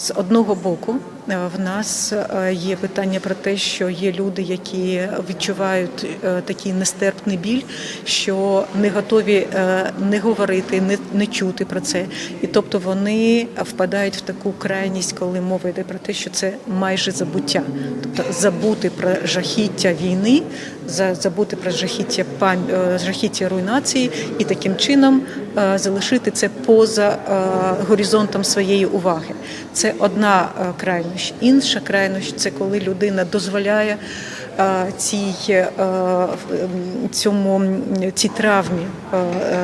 З одного боку, в нас е, є питання про те, що є люди, які відчувають е, такий нестерпний біль, що не готові е, не говорити, не, не чути про це. І тобто вони впадають в таку крайність, коли мова йде про те, що це майже забуття, тобто забути про жахіття війни, за- забути про жахіття е, жахіття руйнації і таким чином е, залишити це поза е, горизонтом своєї уваги. Це одна е, крайність. Інша крайність це коли людина дозволяє цій, е, в- цьому цій травмі е,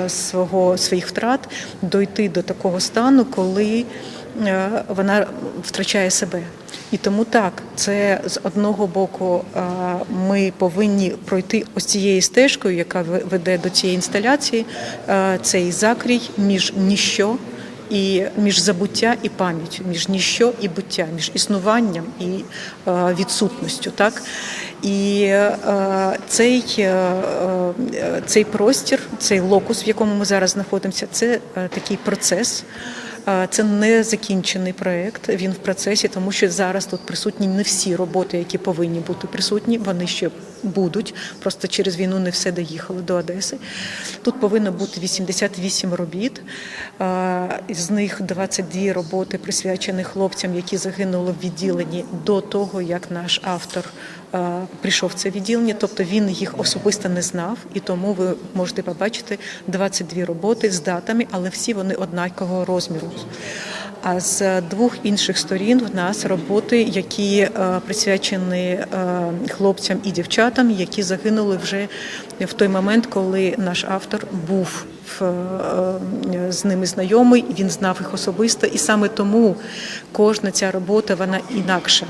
е, свого своїх втрат дойти до такого стану, коли вона втрачає себе. І тому так, це з одного боку ми повинні пройти ось цією стежкою, яка ве- веде до цієї інсталяції, цей закрій між ніщо і між забуття і пам'яттю, між ніщо і буття, між існуванням і е, відсутністю. Так? І е, цей, е, цей простір, цей локус, в якому ми зараз знаходимося, це такий процес. Це не закінчений проєкт, він в процесі, тому що зараз тут присутні не всі роботи, які повинні бути присутні. Вони ще будуть. Просто через війну не все доїхало до Одеси. Тут повинно бути 88 робіт. З них 22 роботи присвячені хлопцям, які загинули в відділенні до того, як наш автор прийшов в це відділення. Тобто він їх особисто не знав, і тому ви можете побачити 22 роботи з датами, але всі вони однакового розміру. А з двох інших сторін в нас роботи, які е, присвячені е, хлопцям і дівчатам, які загинули вже в той момент, коли наш автор був е, з ними знайомий, він знав їх особисто, і саме тому кожна ця робота вона інакша.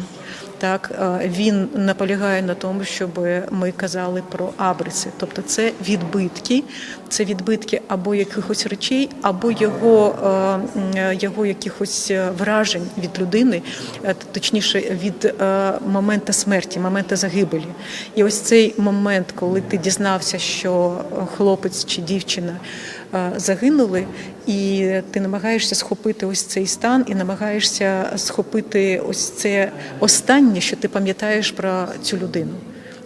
Так, е, він наполягає на тому, щоб ми казали про абриси, тобто це відбитки, це відбитки або якихось речей, або його, е, його якихось е, вражень від людини, точніше від моменту смерті, моменту загибелі. І ось цей момент, коли ти дізнався, що хлопець чи дівчина загинули, і ти намагаєшся схопити ось цей стан, і намагаєшся схопити ось це останнє, що ти пам'ятаєш про цю людину.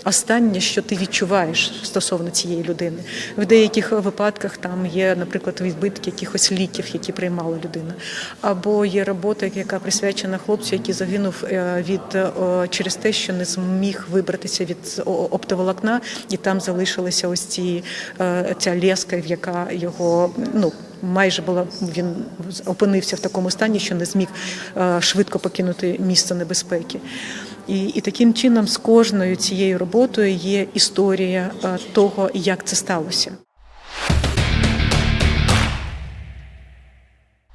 Останнє, що ти відчуваєш стосовно цієї людини. В деяких випадках там є, наприклад, відбитки якихось ліків, які приймала людина, або є робота, яка присвячена хлопцю, який загинув е, від е, через те, що не зміг вибратися від оптоволокна, і там залишилася ось ці е, ця леска, яка його ну. Майже була він опинився в такому стані, що не зміг е, швидко покинути місце небезпеки. І, і таким чином з кожною цією роботою є історія е, того, як це сталося.